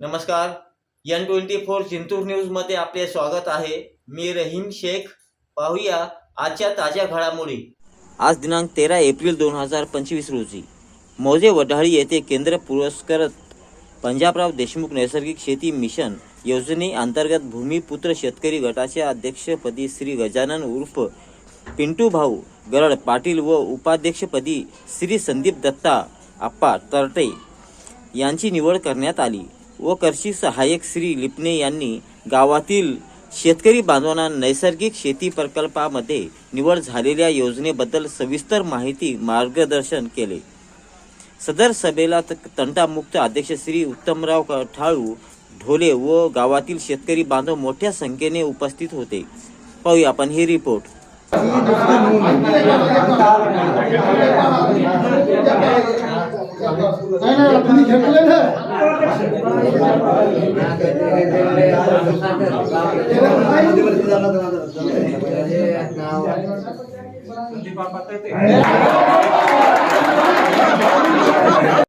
नमस्कार. N twenty four Jintur न्यूजमध्ये आपले स्वागत आहे. मी रहीम शेख. पाहूया आजच्या ताज्या घडामोडी. आज दिनांक तेरा एप्रिल दोन हजार पंचवीस रोजी मौजे वढाळी येथे केंद्र पुरस्कृत पंजाबराव देशमुख नैसर्गिक शेती मिशन योजनेअंतर्गत भूमिपुत्र शेतकरी गटाच्या अध्यक्षपदी श्री गजानन उर्फ पिंटू भाऊ गरड पाटील व उपाध्यक्षपदी श्री संदीप दत्ता आप्पा तरटे यांची निवड करण्यात आली. व कृषी सहाय्यक श्री लिपणे यांनी गावातील शेतकरी बांधवांना नैसर्गिक शेती प्रकल्पामध्ये निवड झालेल्या योजनेबद्दल सविस्तर माहिती मार्गदर्शन केले. सदर सभेला त- तंटामुक्त अध्यक्ष श्री उत्तमराव कठाळू ढोले व गावातील शेतकरी बांधव मोठ्या संख्येने उपस्थित होते. पाहूया आपण ही रिपोर्ट. तुम्ही घेतले ना. संदीप